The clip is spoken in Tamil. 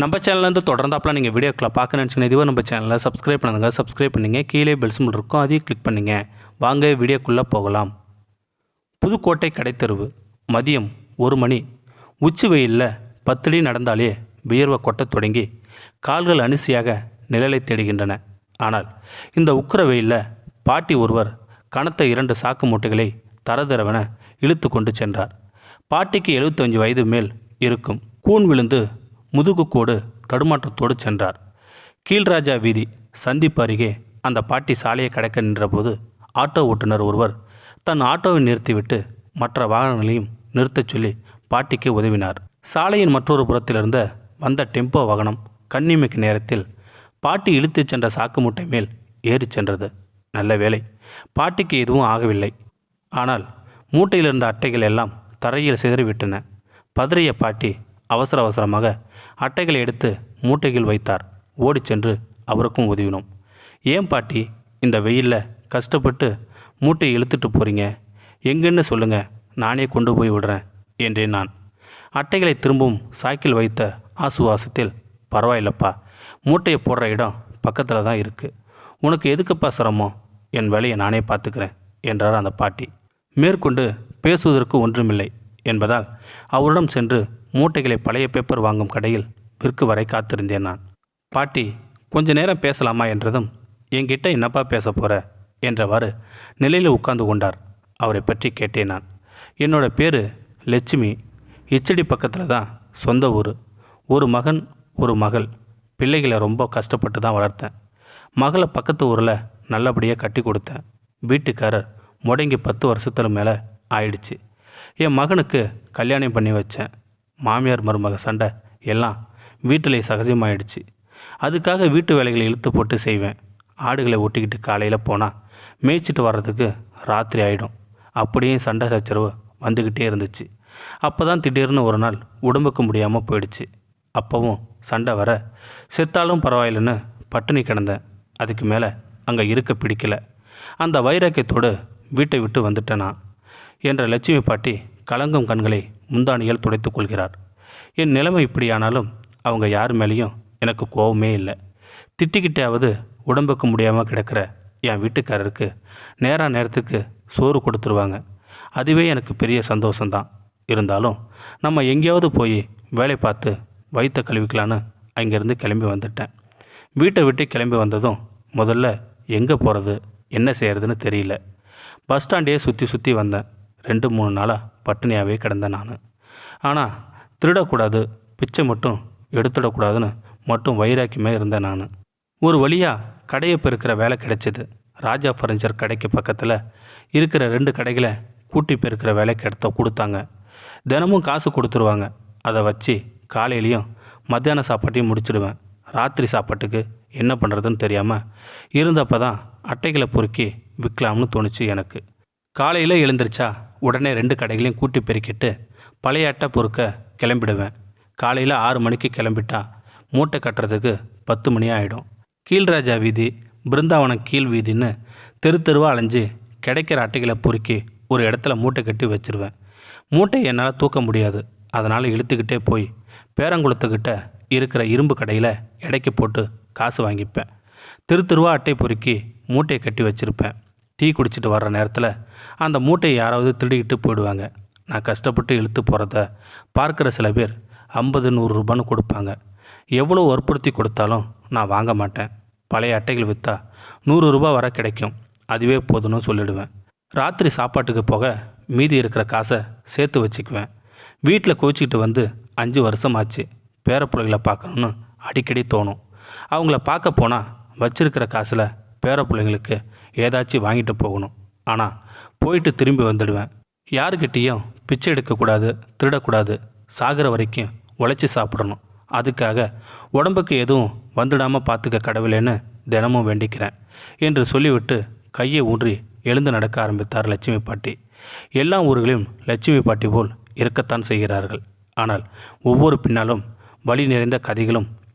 நம்ம சேனல்லேருந்து தொடர்ந்தாப்பில் நீங்கள் வீடியோக்களை பார்க்க நினச்சிங்கன்னா இதுவரை நம்ம சேனலில் சப்ஸ்கிரைப் பண்ணுங்கள் சப்ஸ்கிரைப் பண்ணிங்க. கீழே பெல் இருக்கும் அதையும் கிளிக் பண்ணிங்க. வாங்க வீடியோக்குள்ளே போகலாம். புதுக்கோட்டை கடைத்தெருவு மதியம் ஒரு மணி. உச்சி வெயிலில் பத்துலி நடந்தாலே வியர்வை கொட்டத் தொடங்கி கால்கள் அனிசியாக நிழலை தேடுகின்றன. ஆனால் இந்த உக்கிர வெயிலில் பாட்டி ஒருவர் கனத்த இரண்டு சாக்கு மூட்டைகளை தரதரவென இழுத்து கொண்டு சென்றார். பாட்டிக்கு 75 வயது மேல் இருக்கும். கூன் விழுந்து முதுகுக்கோடு தடுமாற்றத்தோடு சென்றார். கீழ்ராஜா வீதி சந்திப்பு அருகே அந்த பாட்டி சாலையை கடக்க நின்றபோது ஆட்டோ ஓட்டுநர் ஒருவர் தன் ஆட்டோவை நிறுத்திவிட்டு மற்ற வாகனங்களையும் நிறுத்தச் சொல்லி பாட்டிக்கு உதவினார். சாலையின் மற்றொரு புறத்திலிருந்த வந்த டெம்போ வாகனம் கண்ணிமைக்கு நேரத்தில் பாட்டி இழுத்துச் சென்ற சாக்கு மூட்டை மேல் ஏறிச் சென்றது. நல்ல வேளை பாட்டிக்கு எதுவும் ஆகவில்லை. ஆனால் மூட்டையிலிருந்த அட்டைகள் எல்லாம் தரையில் சிதறிவிட்டன. பதறிய பாட்டி அவசர அவசரமாக அட்டைகளை எடுத்து மூட்டைகள் வைத்தார். ஓடிச் சென்று அவருக்கும் உதவினோம். ஏன் பாட்டி இந்த வெயிலில் கஷ்டப்பட்டு மூட்டையை இழுத்துட்டு போகிறீங்க எங்கன்னு சொல்லுங்கள் நானே கொண்டு போய் விடுறேன் என்றேன் நான். அட்டைகளை திரும்பவும் சாக்கில் வைத்த ஆசுவாசத்தில் பரவாயில்லப்பா மூட்டையை போடுற இடம் பக்கத்தில் தான் இருக்குது உனக்கு எதுக்குப்பா சிரமம்? என் வேலையை நானே பார்த்துக்கிறேன் என்றார் அந்த பாட்டி. மேற்கொண்டு பேசுவதற்கு ஒன்றுமில்லை என்பதால் அவரிடம் சென்று மூட்டைகளை பழைய பேப்பர் வாங்கும் கடையில் விற்கு வரை காத்திருந்தேன் நான். பாட்டி கொஞ்ச நேரம் பேசலாமா? என்றதும் என்கிட்ட என்னப்பா பேச போகிற என்றவாறு நிலையில் உட்கார்ந்து கொண்டார். அவரை பற்றி கேட்டேன் நான். என்னோட பேர் லட்சுமி. இச்சடி பக்கத்தில் தான் சொந்த ஊர். ஒரு மகன் ஒரு மகள். பிள்ளைகளை ரொம்ப கஷ்டப்பட்டு தான் வளர்த்தேன். மகளை பக்கத்து ஊரில் நல்லபடியாக கட்டி கொடுத்தேன். வீட்டுக்காரர் முடங்கி பத்து வருஷத்துல மேலே ஆயிடுச்சு. என் மகனுக்கு கல்யாணம் பண்ணி வச்சேன். மாமியார் மருமக சண்டை எல்லாம் வீட்டிலே சகஜமாயிடுச்சு. அதுக்காக வீட்டு வேலைகளை இழுத்து போட்டு செய்வேன். ஆடுகளை ஒட்டிக்கிட்டு காலையில் போனால் மேய்ச்சிட்டு வர்றதுக்கு ராத்திரி ஆகிடும் அப்படியே சண்டை சச்சரவு வந்துக்கிட்டே இருந்துச்சு. அப்போ தான் திடீர்னு ஒரு நாள் உடம்புக்கு முடியாமல் போயிடுச்சு. அப்போவும் சண்டை வர செத்தாலும் பரவாயில்லைன்னு பட்டினி கிடந்தேன். அதுக்கு மேலே அங்கே இருக்க பிடிக்கல. அந்த வைராக்கியத்தோடு வீட்டை விட்டு வந்துட்டேன் நான் என்ற லட்சுமி பாட்டி கலங்கும் கண்களை முந்தானியால் துடைத்துக் கொள்கிறார். என் நிலைமை இப்படியானாலும் அவங்க யார் மேலேயும் எனக்கு கோபமே இல்லை. திட்டிக்கிட்டாவது உடம்புக்கு முடியாமல் கிடக்கிற என் வீட்டுக்காரருக்கு நேரா நேரத்துக்கு சோறு கொடுத்துருவாங்க. அதுவே எனக்கு பெரிய சந்தோஷம்தான். இருந்தாலும் நம்ம எங்கேயாவது போய் வேலை பார்த்து வயிற்ற கழுவிக்கலான்னு அங்கேருந்து கிளம்பி வந்துட்டேன். வீட்டை விட்டு கிளம்பி வந்ததும் முதல்ல எங்கே போகிறது என்ன செய்கிறதுன்னு தெரியல. பஸ் ஸ்டாண்டே சுற்றி சுற்றி வந்தேன். ரெண்டு மூணு நாளாக பட்டினியாகவே கிடந்தேன் நான். ஆனால் திருடக்கூடாது பிச்சை மட்டும் எடுத்துடக்கூடாதுன்னு மட்டும் வைராக்கியமே இருந்தேன் நான். ஒரு வழியாக கடையை பெருக்கிற வேலை கிடைச்சிது. ராஜா ஃபர்னிச்சர் கடைக்கு பக்கத்தில் இருக்கிற ரெண்டு கடைகளை கூட்டி பெருக்கிற வேலைக்கு எடுத்த கொடுத்தாங்க. தினமும் காசு கொடுத்துருவாங்க. அதை வச்சு காலையிலையும் மத்தியான சாப்பாட்டையும் முடிச்சிடுவேன். ராத்திரி சாப்பாட்டுக்கு என்ன பண்ணுறதுன்னு தெரியாமல் இருந்தப்போ தான் அட்டைகளை பொறுக்கி விற்கலாம்னு தோணுச்சு எனக்கு. காலையில் எழுந்திரிச்சா உடனே ரெண்டு கடைகளையும் கூட்டி பெருக்கிட்டு பழைய அட்டை பொறுக்க கிளம்பிடுவேன். காலையில் ஆறு மணிக்கு கிளம்பிட்டா மூட்டை கட்டுறதுக்கு பத்து மணி ஆகிடும் கீழ்ராஜா வீதி பிருந்தாவனம் கீழ் வீதின்னு தெரு தெருவாக அலைஞ்சு கிடைக்கிற அட்டைகளை பொறுக்கி ஒரு இடத்துல மூட்டை கட்டி வச்சிருவேன். மூட்டை என்னால் தூக்க முடியாது. அதனால் இழுத்துக்கிட்டே போய் பேரங்குளத்துக்கிட்ட இருக்கிற இரும்பு கடையில் எடைக்கு போட்டு காசு வாங்கிப்பேன். தெரு அட்டை பொறுக்கி மூட்டையை கட்டி வச்சுருப்பேன். டீ குடிச்சிட்டு வர்ற நேரத்தில் அந்த மூட்டையை யாராவது திருடிக்கிட்டு போயிடுவாங்க. நான் கஷ்டப்பட்டு இழுத்து போகிறத பார்க்குற சில பேர் ஐம்பது நூறு ரூபான்னு கொடுப்பாங்க. எவ்வளோ வற்புறுத்தி கொடுத்தாலும் நான் வாங்க மாட்டேன். பழைய அட்டைகள் விற்றா நூறு ரூபா வர கிடைக்கும். அதுவே போதும்னு சொல்லிடுவேன். ராத்திரி சாப்பாட்டுக்கு போக மீதி இருக்கிற காசை சேர்த்து வச்சுக்குவேன். வீட்டில் கோச்சிக்கிட்டு வந்து அஞ்சு வருஷம் ஆச்சு பேரப்பிள்ளைகளை பார்க்கணுன்னு அடிக்கடி தோணும். அவங்கள பார்க்க போனால் வச்சிருக்கிற காசில் பேர பிள்ளைங்களுக்கு ஏதாச்சும் வாங்கிட்டு போகணும். ஆனால் போயிட்டு திரும்பி வந்துடுவேன். யாருக்கிட்டேயும் பிச்சை எடுக்கக்கூடாது திருடக்கூடாது சாகிற வரைக்கும் உழைச்சி சாப்பிடணும். அதுக்காக உடம்புக்கு எதுவும் வந்துடாமல் பார்த்துக்க கடவுளேன்னு தினமும் வேண்டிக்கிறேன் என்று சொல்லிவிட்டு கையை ஊன்றி எழுந்து நடக்க ஆரம்பித்தார் லட்சுமி பாட்டி. எல்லா ஊர்களிலும் லட்சுமி பாட்டி போல் இருக்கத்தான் செய்கிறார்கள். ஆனால் ஒவ்வொரு பின்னாலும் வழி நிறைந்த கதைகளும்